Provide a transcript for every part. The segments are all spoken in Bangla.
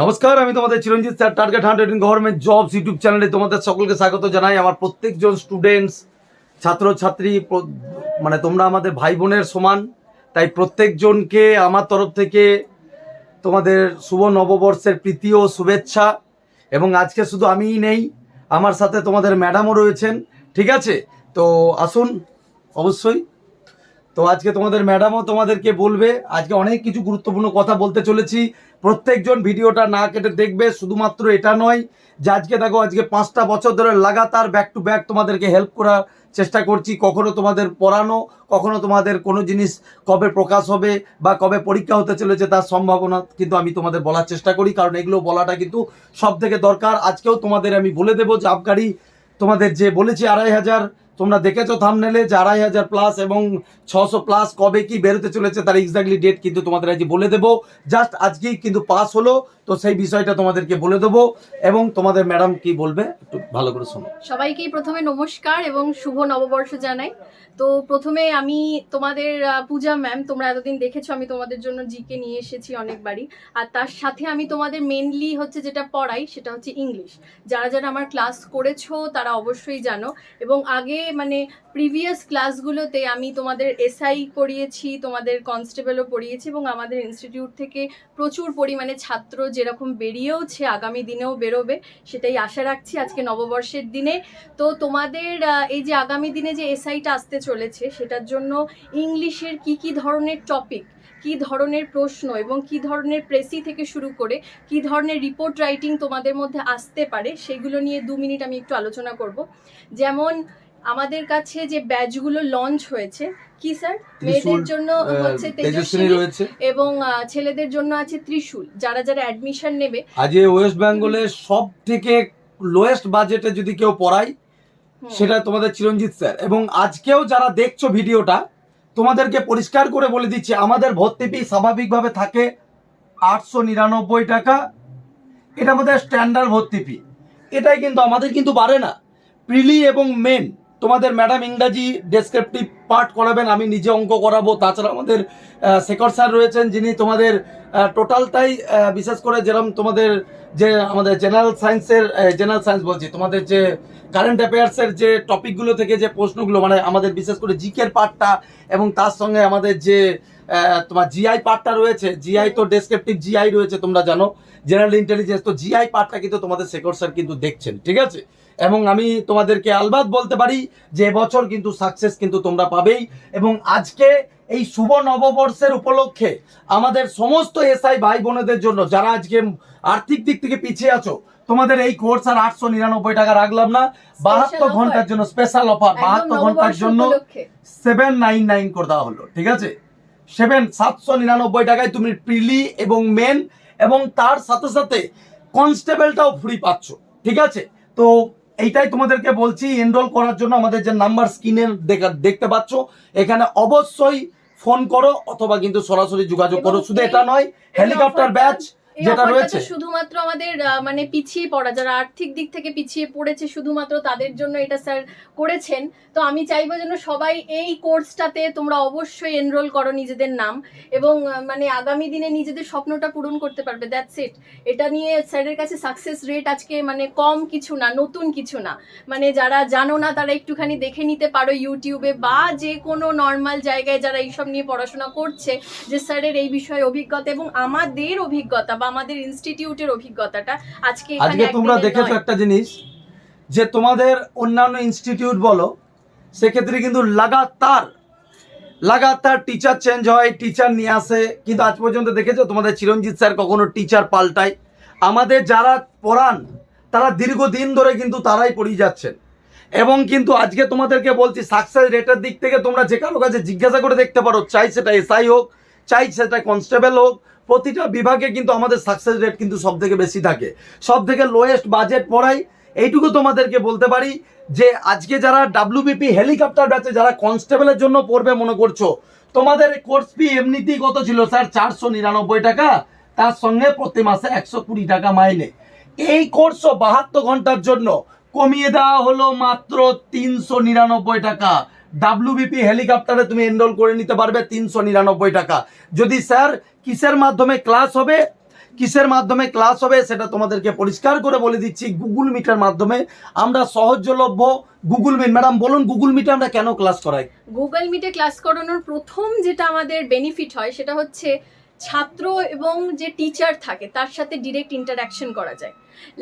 নমস্কার, আমি তোমাদের Chiranjit sir target hundred in government jobs YouTube চ্যানেলে তোমাদের সকলকে স্বাগত জানাই। আমার প্রত্যেকজন স্টুডেন্টস ছাত্রছাত্রী মানে তোমরা আমাদের ভাই বোনের সমান। তাই প্রত্যেকজনকে আমার তরফ থেকে তোমাদের শুভ নববর্ষের প্রীতি ও শুভেচ্ছা। এবং আজকে শুধু আমিই নেই, আমার সাথে তোমাদের ম্যাডামও রয়েছেন। ঠিক আছে? তো আসুন, অবশ্যই তো আজকে তোমাদের ম্যাডামও তোমাদেরকে বলবে, আজকে অনেক কিছু গুরুত্বপূর্ণ কথা বলতে চলেছি। প্রত্যেকজন ভিডিওটা না কেটে দেখবে, শুধুমাত্র এটা নয় যে আজকে দেখো, আজকে পাঁচটা বছর ধরে লাগাতার ব্যাক টু ব্যাক তোমাদেরকে হেল্প করার চেষ্টা করছি। কখনো তোমাদের পড়ানো, কখনো তোমাদের কোনো জিনিস কবে প্রকাশ হবে বা কবে পরীক্ষা হতে চলেছে তার সম্ভাবনা কিন্তু আমি তোমাদের বলার চেষ্টা করি, কারণ এগুলো বলাটা কিন্তু সব থেকে দরকার। আজকেও তোমাদের আমি বলে দেবো যে আবগারি তোমাদের যে বলেছি আড়াই হাজার তোমরা দেখেছ থামনেলে যে আড়াই হাজার প্লাস এবং ছশো প্লাস কবে কি বেরোতে চলেছে তার এক্স্যাক্টলি ডেট কিন্তু তোমাদের আজকে বলে দেবো। জাস্ট আজকেই কিন্তু পাস হলো। তো সেই বিষয়টা তোমাদেরকে বলে দেবো এবং তোমাদের ম্যাডাম কি বলবে একটু ভালো করে শোনো। সবাইকেই প্রথমে নমস্কার এবং শুভ নববর্ষ জানাই। তো প্রথমে আমি তোমাদের পূজা ম্যাম, তোমরা এতদিন দেখেছ, আমি তোমাদের জন্য জিকে নিয়ে এসেছি অনেকবারই। আর তার সাথে আমি তোমাদের মেনলি হচ্ছে যেটা পড়াই, সেটা হচ্ছে ইংলিশ। যারা যারা আমার ক্লাস করেছ, তারা অবশ্যই জানো। এবং আগে মানে প্রিভিয়াস ক্লাসগুলোতে আমি তোমাদের এসআই পড়িয়েছি তোমাদের কনস্টেবলও পড়িয়েছি এবং আমাদের ইনস্টিটিউট থেকে প্রচুর পরিমাণে ছাত্র যেরকম বেরিয়েওছে, আগামী দিনেও বেরোবে, সেটাই আশা রাখছি আজকে নববর্ষের দিনে। তো তোমাদের এই যে আগামী দিনে যে এসআইটা আসতে চলেছে, সেটার জন্য ইংলিশের কি কি ধরনের টপিক কি ধরনের প্রশ্ন এবং কি ধরনের প্রেসি থেকে শুরু করে, কি ধরনের রিপোর্ট রাইটিং তোমাদের মধ্যে আসতে পারে, সেগুলো নিয়ে দু মিনিট আমি একটু আলোচনা করব। যেমন আমাদের কাছে যে ব্যাচগুলো লঞ্চ হয়েছে কি স্যার মেয়েদের জন্য হচ্ছে তেজস্বিনী রয়েছে। এবং ছেলেদের জন্য আছে ত্রিশূল। যারা যারা অ্যাডমিশন নেবে। আজ ওয়েস্ট বেঙ্গলের সব থেকে লোয়েস্ট বাজেটে যদি কেউ পড়ায় সেটা তোমাদের চিরঞ্জিত স্যার এবং আজকেও যারা দেখছ ভিডিওটা তোমাদেরকে পরিষ্কার করে বলে দিচ্ছি আমাদের ভর্তি ফি স্বাভাবিকভাবে থাকে আটশো নিরানব্বই টাকা। এটা আমাদের স্ট্যান্ডার্ড ভর্তি ফি এটাই কিন্তু আমাদের কিন্তু বাড়ে না। প্রিলি এবং মেন তোমাদের ম্যাডাম ইংরাজি ডেসক্রিপটিভ পার্ট করাবেন, আমি নিজে অঙ্ক করাবো। তাছাড়া আমাদের শেখর স্যার রয়েছেন, যিনি তোমাদের টোটালটাই বিশেষ করে যেরকম তোমাদের যে আমাদের জেনারেল সায়েন্সের জেনারেল সায়েন্স বলছি, তোমাদের যে কারেন্ট অ্যাফেয়ার্সের যে টপিকগুলো থেকে যে প্রশ্নগুলো মানে আমাদের বিশেষ করে জিকের পার্টটা এবং তার সঙ্গে আমাদের যে তোমার জিআই পার্টটা রয়েছে জিআই তো ডেসক্রিপটিভ জিআই রয়েছে, তোমরা জানো। জেনারেল ইন্টেলিজেন্স তো জিআই পার্টটা কিন্তু তোমাদের শেখর স্যার কিন্তু দেখছেন, ঠিক আছে? এবং আমি তোমাদেরকে আলবাদ বলতে পারি যে এবছর কিন্তু সাকসেস কিন্তু তোমরা পাবেই। এবং আজকে এই শুভ নববর্ষের উপলক্ষে আমাদের সমস্ত এসআই ভাই বোনেদের জন্য যারা আজকে আর্থিক দিক থেকে পিছিয়ে আছো তোমাদের এই কোর্স আর আটশো নিরানব্বই টাকা রাখলাম না। বাহাত্তর ঘণ্টার জন্য স্পেশাল অফার বাহাত্তর ঘণ্টার জন্য সেভেন নাইন নাইন করে দেওয়া হলো ঠিক আছে? সেভেন সাতশো নিরানব্বই টাকায় তুমি প্রিলি এবং মেন এবং তার সাথে সাথে কনস্টেবলটাও ফ্রি পাচ্ছ ঠিক আছে? তো এইটাই তোমাদেরকে বলছি এনরোল করার জন্য আমাদের যে নাম্বার স্ক্রিনে দেখতে পাচ্ছ এখানে অবশ্যই ফোন করো অথবা কিন্তু সরাসরি যোগাযোগ করো। শুধু এটা নয় হেলিকপ্টার ব্যাচ যেটা রয়েছে। শুধুমাত্র আমাদের মানে পিছিয়ে পড়া যারা আর্থিক দিক থেকে পিছিয়ে পড়েছে শুধুমাত্র তাদের জন্য এটা স্যার করেছেন। তো আমি চাইব যেন সবাই এই কোর্সটাতে তোমরা অবশ্যই এনরোল করো নিজেদের নাম এবং মানে আগামী দিনে নিজেদের স্বপ্নটা পূরণ করতে পারবে দ্যাটস ইট এটা নিয়ে স্যারের কাছে সাকসেস রেট আজকে মানে কম কিছু না নতুন কিছু না। মানে যারা জানো না তারা একটুখানি দেখে নিতে পারো ইউটিউবে বা যে কোনো নর্মাল জায়গায় যারা এইসব নিয়ে পড়াশোনা করছে যে স্যারের এই বিষয়ে অভিজ্ঞতা এবং আমাদের অভিজ্ঞতা বা আমাদের ইনস্টিটিউটের অভিজ্ঞতাটা আজকে আজকে তোমরা দেখেছ একটা জিনিস যে তোমাদের অন্যান্য ইনস্টিটিউট বলো সেক্ষেত্রে কিন্তু লাগাতার লাগাতার টিচার চেঞ্জ হয় টিচার নিয়ে আসে। কিন্তু আজ পর্যন্ত দেখেছ তোমাদের চিরঞ্জিত স্যার কখনো টিচার পাল্টায়। আমাদের যারা পড়ান তারা দীর্ঘদিন ধরে কিন্তু তারাই পড়িয়ে যাচ্ছেন। এবং কিন্তু আজকে তোমাদেরকে বলছি সাকসেস রেটের দিক থেকে তোমরা যে কারও কাছে জিজ্ঞাসা করে দেখতে পারো চাই সেটা এসআই হোক চাই সেটা কনস্টেবল হোক প্রতিটা বিভাগে কিন্তু আমাদের সাকসেস রেট কিন্তু সব থেকে বেশি থাকে। সব থেকে লোয়েস্ট বাজেট পড়াই, এইটুকু তোমাদেরকে বলতে পারি যে আজকে যারা ডাব্লিউবিপি হেলিকপ্টার ব্যাচে যারা কনস্টেবলের জন্য পড়বে মনে করছ, তোমাদের কোর্স ফি এমনিতেই কত ছিল স্যার? চারশো নিরানব্বই টাকা, তার সঙ্গে প্রতি মাসে একশো কুড়ি টাকা মাইনে। এই কোর্সও বাহাত্তর ঘণ্টার জন্য কমিয়ে দেওয়া হলো মাত্র তিনশো নিরানব্বই টাকা। ডাব্লিউবিপি হেলিকপ্টারে তুমি এনরোল করে নিতে পারবে তিনশো নিরানব্বই টাকা। যদি স্যার, কিসের মাধ্যমে ক্লাস হবে? কিসের মাধ্যমে ক্লাস হবে সেটা তোমাদেরকে পরিষ্কার করে বলে দিচ্ছি গুগল মিটের মাধ্যমে। আমরা সহজলভ্য গুগল মিট ম্যাডাম বলুন গুগল মিটে আমরা কেন ক্লাস করাই? গুগল মিটে ক্লাস করানোর প্রথম যেটা আমাদের বেনিফিট হয় সেটা হচ্ছে ছাত্র এবং যে টিচার থাকে, তার সাথে ডিরেক্ট ইন্টারাকশন করা যায়।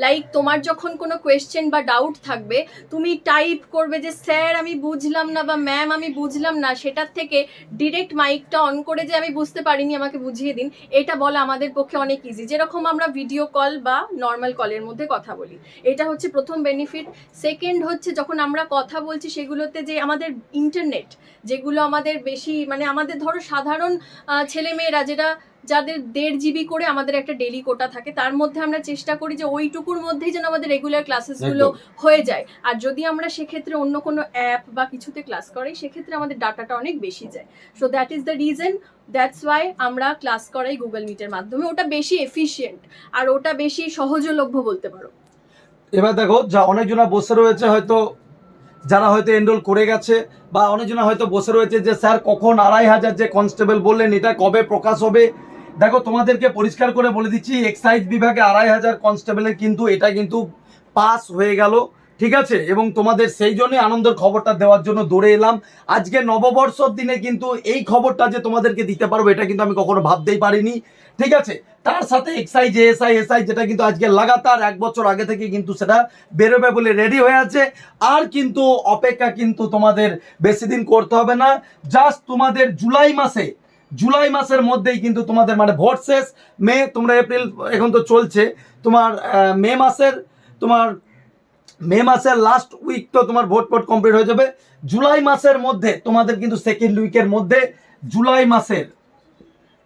লাইক তোমার যখন কোনো কোয়েশ্চেন বা ডাউট থাকবে, তুমি টাইপ করবে যে, স্যার, আমি বুঝলাম না বা ম্যাম আমি বুঝলাম না। সেটার থেকে ডিরেক্ট মাইকটা অন করে যে, আমি বুঝতে পারিনি, আমাকে বুঝিয়ে দিন। এটা বলা আমাদের পক্ষে অনেক ইজি যেরকম আমরা ভিডিও কল বা নর্মাল কলের মধ্যে কথা বলি। এটা হচ্ছে প্রথম বেনিফিট সেকেন্ড হচ্ছে, যখন আমরা কথা বলছি, সেগুলোতে যে, আমাদের ইন্টারনেট যেগুলো আমাদের বেশি মানে আমাদের ধরো সাধারণ ছেলে মেয়েরা যেটা যাদের দেড় জিবি করে আমাদের একটা ডেলি কোটা থাকে তার মধ্যে আমরা চেষ্টা করি যে ওইটুকুর মধ্যেই যেন আমাদের রেগুলার ক্লাসেসগুলো হয়ে যায়। আর যদি আমরা সেক্ষেত্রে অন্য কোনো অ্যাপ বা কিছুতে ক্লাস করাই সেক্ষেত্রে আমাদের ডাটাটা অনেক বেশি যায়। So that is the reason that's why আমরা ক্লাস করাই গুগল মিটের মাধ্যমে। ওটা বেশি এফিশিয়েন্ট আর ওটা বেশি সহজলভ্য বলতে পারো। এবার দেখো যা অনেকজনা বসে রয়েছে হয়তো যারা হয়তো এনরোল করে গেছে বা অনেকজনা হয়তো বসে রয়েছে যে স্যার কখন আড়াই হাজার যে কনস্টেবল বললেন এটা কবে প্রকাশ হবে? দেখো, তোমাদেরকে পরিষ্কার করে বলে দিচ্ছি এক্সাইজ বিভাগে আড়াই হাজার কনস্টেবলের কিন্তু এটা কিন্তু পাস হয়ে গেল, ঠিক আছে? এবং তোমাদের সেই জন্যই আনন্দের খবরটা দেওয়ার জন্য দৌড়ে এলাম। আজকে নববর্ষর দিনে কিন্তু এই খবরটা যে তোমাদেরকে দিতে পারব, এটা কিন্তু আমি কখনো ভাবতেই পারিনি, ঠিক আছে? তার সাথে এক্সাইজ এসআই এসআই যেটা কিন্তু আজকে লাগাতার এক বছর আগে থেকে কিন্তু সেটা বেরোবে বলে রেডি হয়ে আছে। আর কিন্তু অপেক্ষা কিন্তু তোমাদের বেশি দিন করতে হবে না। জাস্ট তোমাদের জুলাই মাসে জুলাই মাসের মধ্যেই কিন্তু তোমাদের মানে ভোট শেষ। মে, তোমরা এপ্রিল, এখন তো চলছে। তোমার মে মাসের, তোমার, মে মাসের লাস্ট উইক তো তোমার ভোট ফোট কমপ্লিট হয়ে যাবে। জুলাই মাসের মধ্যে তোমাদের কিন্তু সেকেন্ড উইকের মধ্যে, জুলাই মাসের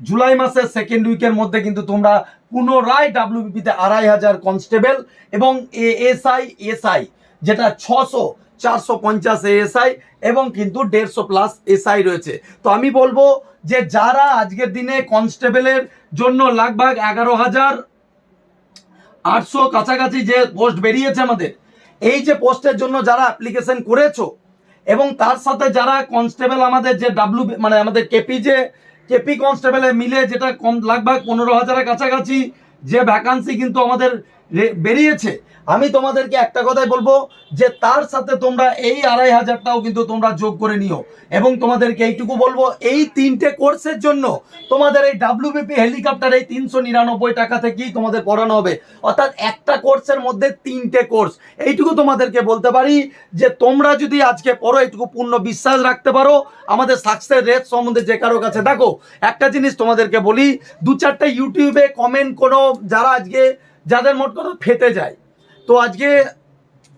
জুলাই মাসের সেকেন্ড উইকের মধ্যে কিন্তু তোমরা পুনরায় ডাব্লিউবিপিতে আড়াই হাজার কনস্টেবল এবং এএসআই এসআই যেটা ছশো, চারশো পঞ্চাশ এএসআই এবং কিন্তু দেড়শো প্লাস এসআই রয়েছে। তো আমি বলব যে যারা আজকের দিনে কনস্টেবলের জন্য লাগভাগ এগারো হাজার আটশো কাছাকাছি যে পোস্ট বেরিয়েছে আমাদের, এই যে পোস্টের জন্য যারা অ্যাপ্লিকেশন করেছ এবং তার সাথে যারা কনস্টেবল আমাদের যে ডাব্লু মানে আমাদের কেপি যে কেপি কনস্টেবলে মিলে যেটা কম, লাগভাগ পনেরো হাজারের কাছাকাছি যে ভ্যাকান্সি কিন্তু আমাদের বেরিয়েছে। আমি তোমাদেরকে একটা কথাই বলব যে, তার সাথে তোমরা এই আড়াই হাজারটাও কিন্তু তোমরা যোগ করে নিও। এবং তোমাদেরকে এইটুকু বলব, এই তিনটে কোর্সের জন্য তোমাদের এই ডাব্লিউবিপি হেলিকপ্টার এই তিনশো নিরানব্বই টাকা থেকেই তোমাদের পড়ানো হবে। অর্থাৎ একটা কোর্সের মধ্যে তিনটে কোর্স। এইটুকু তোমাদেরকে বলতে পারি যে, তোমরা যদি আজকে পড়ো, এইটুকু পূর্ণ বিশ্বাস রাখতে পারো। আমাদের সাকসেস রেট সম্বন্ধে যে কারও কাছে, দেখো, একটা জিনিস তোমাদেরকে বলি, দু চারটে ইউটিউবে কমেন্ট কোনো, যারা আজকে যাদের মোট কথা ফেটে যায়। তো আজকে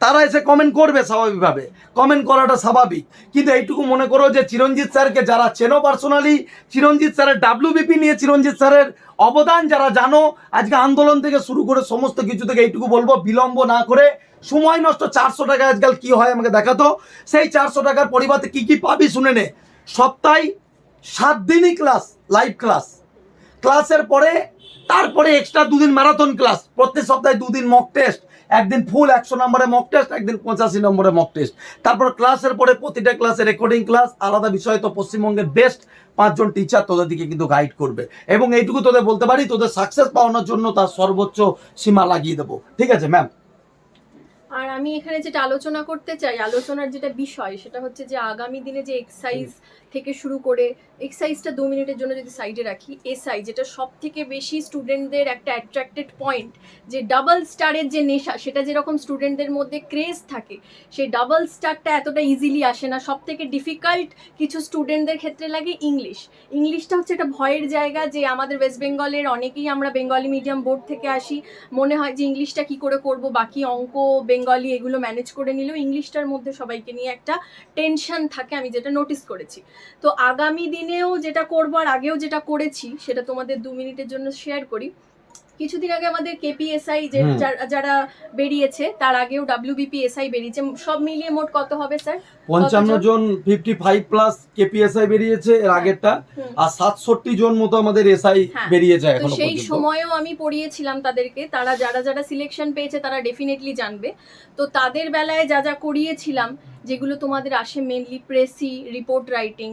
তারা এসে কমেন্ট করবে স্বাভাবিকভাবে। কমেন্ট করাটা স্বাভাবিক। কিন্তু এইটুকু মনে করো যে চিরঞ্জিত স্যারকে যারা চেনো পার্সোনালি চিরঞ্জিত স্যারের ডাব্লিউবিপি নিয়ে চিরঞ্জিত স্যারের অবদান যারা জানো, আজকে আন্দোলন থেকে শুরু করে সমস্ত কিছু থেকে এইটুকু বলব, বিলম্ব না করে সময় নষ্ট চারশো টাকা আজকাল কি হয় আমাকে দেখাতো। সেই চারশো টাকার পরিবর্তে কি কি পাবি শুনে নে। সপ্তাহে সাত দিনই ক্লাস লাইভ ক্লাস ক্লাসের পরে তারপরে এক্সট্রা দুদিন ম্যারাথন ক্লাস প্রত্যেক সপ্তাহে দুদিন মক টেস্ট একদিন ফুল একশো নম্বরে মক টেস্ট একদিন পঁচাশি নম্বরে মক টেস্ট তারপর ক্লাসের পরে প্রতিটা ক্লাসে রেকর্ডিং ক্লাস আলাদা বিষয় তো পশ্চিমবঙ্গের বেস্ট পাঁচজন টিচার তোদের দিকে কিন্তু গাইড করবে। এবং এইটুকু তোদের বলতে পারি, তোদের সাকসেস পাওয়ানোর জন্য তার সর্বোচ্চ সীমা লাগিয়ে দেবো। ঠিক আছে ম্যাম আর আমি এখানে যেটা আলোচনা করতে চাই, আলোচনার যেটা বিষয়, সেটা হচ্ছে যে আগামী দিনে যে এক্সাইজ থেকে শুরু করে এক্সাইজটা দু মিনিটের জন্য যদি সাইডে রাখি এসআই যেটা সব থেকে বেশি স্টুডেন্টদের একটা অ্যাট্রাক্টেড পয়েন্ট যে ডাবল স্টারের যে নেশা, সেটা যেরকম স্টুডেন্টদের মধ্যে ক্রেজ থাকে, সেই ডাবল স্টারটা এতটা ইজিলি আসে না। সব থেকে ডিফিকাল্ট কিছু স্টুডেন্টদের ক্ষেত্রে লাগে ইংলিশ ইংলিশটা হচ্ছে একটা ভয়ের জায়গা যে আমাদের ওয়েস্ট বেঙ্গলের অনেকেই আমরা বেঙ্গলি মিডিয়াম বোর্ড থেকে আসি। মনে হয় যে ইংলিশটা কি করে করব, বাকি অঙ্ক বেঙ্গলি এগুলো ম্যানেজ করে নিলেও ইংলিশটার মধ্যে সবাইকে নিয়ে একটা টেনশন থাকে, আমি যেটা নোটিস করেছি। তো আগামী দিনেও যেটা করব আর আগেও যেটা করেছি সেটা তোমাদের দু মিনিটের জন্য শেয়ার করি। কিছুদিন আগে আমাদের কেপিএসআই যে যারা- বেরিয়েছে তার আগেও ডাব্লিউবিপিএসআই বেরিয়েছে। সব মিলিয়ে মোট কত হবে স্যার পঞ্চান্ন জন ফিফটি ফাইভ প্লাস কেপিএসআই বেরিয়েছে এর আগেরটা। আর সাতষট্টি জন মতো আমাদের এসআই হ্যাঁ। বেরিয়েছে এখনও সেই সময়েও আমি পড়িয়েছিলাম তাদেরকে। তারা যারা যারা সিলেকশন পেয়েছে তারা ডেফিনেটলি জানবে। তো তাদের বেলায় যা যা করিয়েছিলাম যেগুলো তোমাদের আসে মেনলি প্রেসি রিপোর্ট রাইটিং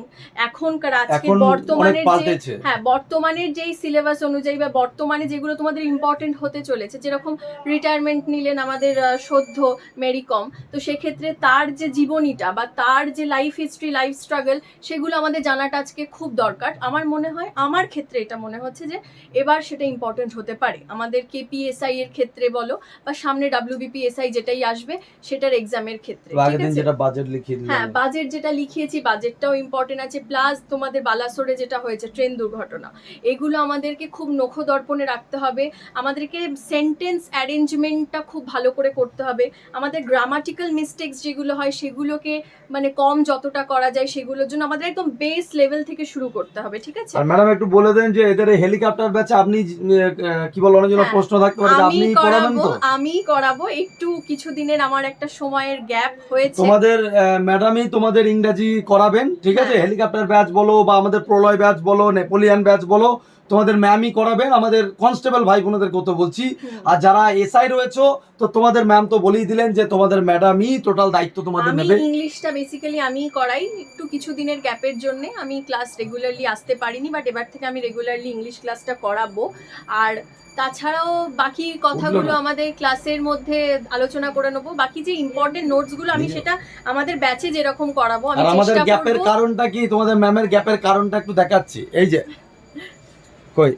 এখনকার আজকে বর্তমানের যে হ্যাঁ বর্তমানের যেই সিলেবাস অনুযায়ী বা বর্তমানে যেগুলো তোমাদের ইম্পর্টেন্ট হতে চলেছে যেরকম রিটায়ারমেন্ট নিলেন আমাদের সদ্য মেরিকম তো সেক্ষেত্রে তার যে জীবনীটা বা তার যে লাইফ হিস্ট্রি লাইফ স্ট্রাগল সেগুলো আমাদের জানাটা আজকে খুব দরকার। আমার মনে হয় আমার ক্ষেত্রে এটা মনে হচ্ছে যে এবার সেটা ইম্পর্টেন্ট হতে পারে। আমাদের কেপিএসআই এর ক্ষেত্রে বলো বা সামনে ডাব্লিউবিপিএসআই যেটাই আসবে সেটার এক্সামের ক্ষেত্রে ঠিক আছে? বাজেট লিখিয়ে হ্যাঁ বাজেট যেটা লিখিয়েছি বাজেটটাও ইম্পর্টেন্ট আছে প্লাস তোমাদের বালাসোরে যেটা হয়েছে ট্রেন দুর্ঘটনা। এগুলো আমাদেরকে খুব নখ দর্পণে রাখতে হবে। আমাদেরকে সেন্টেন্স অ্যারেঞ্জমেন্টটা খুব ভালো করে করতে হবে। আমাদের গ্রামাটিক্যাল মিস্টেক্স যেগুলো হয় সেগুলোকে মানে কম যতটা করা যায় সেগুলোর জন্য আমাদের একদম বেস লেভেল থেকে শুরু করতে হবে ঠিক আছে? আর ম্যাডাম একটু বলে দেন যে এদের হেলিকপ্টার ব্যাচে আপনি কি বল অনেক জন হ্যাঁ, প্রশ্ন থাকতে পারে আমি আপনি করাবেন করাবো তো আমি করাবো একটু কিছুদিনের আমার একটা সময়ের গ্যাপ হয়েছে। তোমাদের ম্যাডামই তোমাদের ইংরাজি করাবেন ঠিক আছে। হেলিকপ্টার ব্যাচ বলো বা আমাদের প্রলয় ব্যাচ বলো নেপোলিয়ান ব্যাচ বলো তোমাদের ম্যামই করাবেন আমাদের কনস্টেবল ভাই বোনদের কথা বলছি। আর যারা এসআই রয়েছে তো তোমাদের ম্যাম তো বলেই দিলেন যে তোমাদের ম্যাডামই টোটাল দায়িত্ব তোমাদের আমি নেবে। ইংলিশটা বেসিক্যালি আমি করাই একটু কিছু দিনের গ্যাপের জন্য। আমি ক্লাস রেগুলারলি আসতে পারিনি বাট এবার থেকে আমি রেগুলারলি ইংলিশ ক্লাসটা করাবো। আর তাছাড়াও বাকি কথাগুলো আমাদের ক্লাসের মধ্যে আলোচনা করে নেব। বাকি যে ইম্পর্টেন্ট নোটসগুলো আমি সেটা আমাদের ব্যাচে যেরকম করাবো আমি আর আমাদের গ্যাপের কারণটা কি? তোমাদের ম্যামের গ্যাপের কারণটা একটু দেখাচ্ছি। এই যে কই?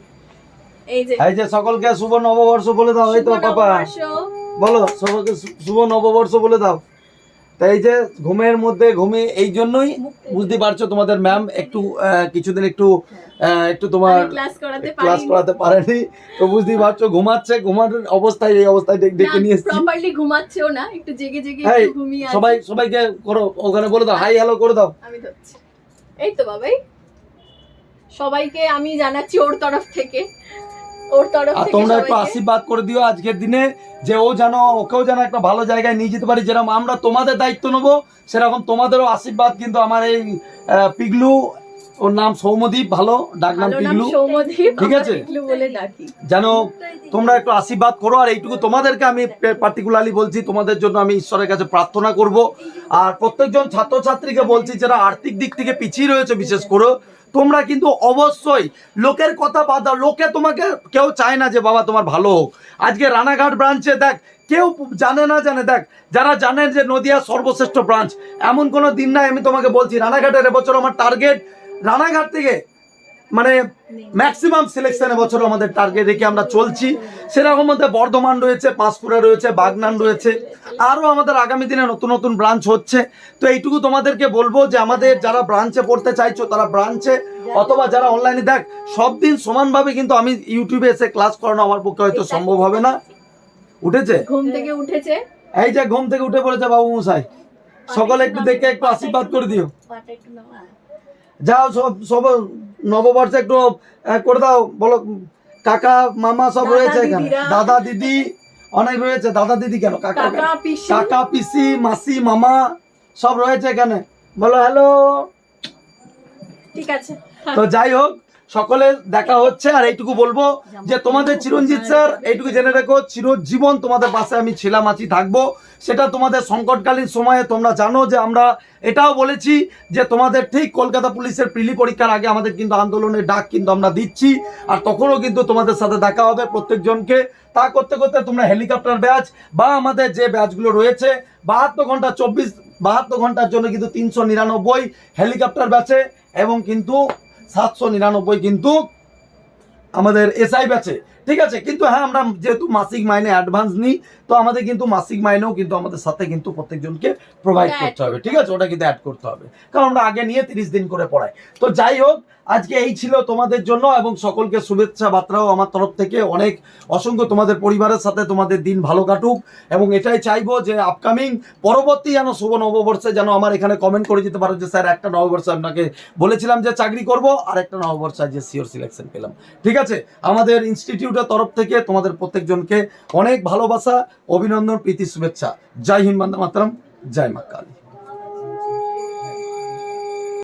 এই যে এই যে সকলকে শুভ নববর্ষ বলে দাও এই তো পাপা। বলো শু- শুভ নববর্ষ বলে দাও। তাই এই যে ঘুমের মধ্যে ঘুমে এই জন্যই বুঝতে পারছ তোমাদের ম্যাম একটু কিছুদিন একটু একটু তোমার ক্লাস করাতে পারেনি। তো বুঝতেই পারছ ঘুমাচ্ছে ঘুমানোর অবস্থায় এই অবস্থায় ডেকে নিয়ে এসেছি। প্রপারলি ঘুমাচ্ছেও না একটু জেগে জেগে ঘুমিয়ে সবাই সবাইকে করো ওখানে বলে দাও হাই হ্যালো করে দাও। আমি এই তো বাবাই। সবাইকে আমি জানাচ্ছি ওর তরফ থেকে। ওর তরফ আর থেকে তোমরা একটু আশীর্বাদ করে দিও আজকের দিনে যে ও যেন ওকেও যেন একটা ভালো জায়গায় নিয়ে যেতে পারি। যেরকম আমরা তোমাদের দায়িত্ব নেব সেরকম তোমাদেরও আশীর্বাদ কিন্তু আমার এই পিগলু ওর নাম সৌমদীপ ভালো ডাক নাম পিগলু ঠিক আছে? যেন তোমরা একটু আশীর্বাদ করো আর এইটুকু তোমাদেরকে আমি পার্টিকুলারলি বলছি তোমাদের জন্য আমি ঈশ্বরের কাছে প্রার্থনা করব। আর প্রত্যেকজন ছাত্রছাত্রীকে বলছি যারা আর্থিক দিক থেকে পিছিয়ে রয়েছে বিশেষ করে তোমরা কিন্তু অবশ্যই লোকের কথা বাদ দাও। লোকে তোমাকে কেউ চায় না যে বাবা তোমার ভালো হোক। আজকে রানাঘাট ব্রাঞ্চে দেখ কেউ জানে না জানে দেখ যারা জানেন যে নদিয়া সর্বশ্রেষ্ঠ ব্রাঞ্চ এমন কোনো দিন নাই আমি তোমাকে বলছি রানাঘাটের এবছর আমার টার্গেট রানাঘাট থেকে মানে ম্যাক্সিমাম সিলেকশন এবছর আমাদের টার্গেট রেখে আমরা চলছি। সেরকম মধ্যে বর্ধমান রয়েছে পাঁশকুড়া রয়েছে বাগনান রয়েছে। আরও আমাদের আগামী দিনে নতুন নতুন ব্রাঞ্চ হচ্ছে। তো এইটুকু তোমাদেরকে বলব যে আমাদের যারা ব্রাঞ্চে পড়তে চাইছো তারা ব্রাঞ্চে অথবা যারা অনলাইনে দেখ সব দিন সমানভাবে কিন্তু আমি ইউটিউবে এসে ক্লাস করানো আমার পক্ষে হয়তো সম্ভব হবে না। উঠেছে? ঘুম থেকে উঠেছে। এই যে ঘুম থেকে উঠে পড়েছে বাবু মশাই। সকলে একটু দেখে একটু আশীর্বাদ করে দিও। যাও সব সব নববর্ষ একটু করে দাও বলো কাকা মামা সব রয়েছে এখানে। দাদা দিদি অনেক রয়েছে। দাদা দিদি কেন? কাকা কাকা পিসি। মাসি মামা সব রয়েছে এখানে। বলো হ্যালো ঠিক আছে। তো যাই হোক সকলে দেখা হচ্ছে আর এইটুকু বলব যে তোমাদের চিরঞ্জিত স্যার এইটুকু জেনে রেখো চিরজীবন তোমাদের পাশে আমি ছিলাম আছি থাকব। সেটা তোমাদের সংকটকালীন সময়ে তোমরা জানো যে আমরা এটাও বলেছি যে তোমাদের ঠিক কলকাতা পুলিশের প্রিলি পরীক্ষার আগে আমাদের কিন্তু আন্দোলনের ডাক কিন্তু আমরা দিচ্ছি আর তখনও কিন্তু তোমাদের সাথে দেখা হবে প্রত্যেকজনকে। তা করতে করতে তোমরা হেলিকপ্টার ব্যাচ বা আমাদের যে ব্যাচগুলো রয়েছে বাহাত্তর ঘণ্টা চব্বিশ বাহাত্তর ঘণ্টার জন্য কিন্তু তিনশো নিরানব্বই হেলিকপ্টার ব্যাচে এবং কিন্তু সাতশো নিরানব্বই কিন্তু আমাদের এসআই ব্যাচে ঠিক আছে কিন্তু হ্যাঁ আমরা যেহেতু মাসিক মাইনে অ্যাডভান্স নিই তো আমাদের কিন্তু মাসিক মাইনেও কিন্তু আমাদের সাথে কিন্তু প্রত্যেকজনকে প্রোভাইড করতে হবে। ঠিক আছে ওটা কিন্তু অ্যাড করতে হবে। কারণ আমরা আগে নিয়ে তিরিশ দিন করে পড়াই। তো যাই হোক আজকে এই ছিল তোমাদের জন্য এবং সকলকে শুভেচ্ছা বার্তাও আমার তরফ থেকে। অনেক অসংখ্য তোমাদের পরিবারের সাথে তোমাদের দিন ভালো কাটুক এবং এটাই চাইব যে আপকামিং পরবর্তী যেন শুভ নববর্ষে যেন আমার এখানে কমেন্ট করে দিতে পারো যে স্যার একটা নববর্ষে আপনাকে বলেছিলাম যে চাকরি করব আর একটা নববর্ষে যে সিওর সিলেকশন পেলাম। ঠিক আছে আমাদের ইনস্টিটিউটের তরফ থেকে তোমাদের প্রত্যেকজনকে অনেক ভালোবাসা, অভিনন্দন, প্রীতি, শুভেচ্ছা। জয় হিন্দ বন্দে মাতরম, জয় মা কালী।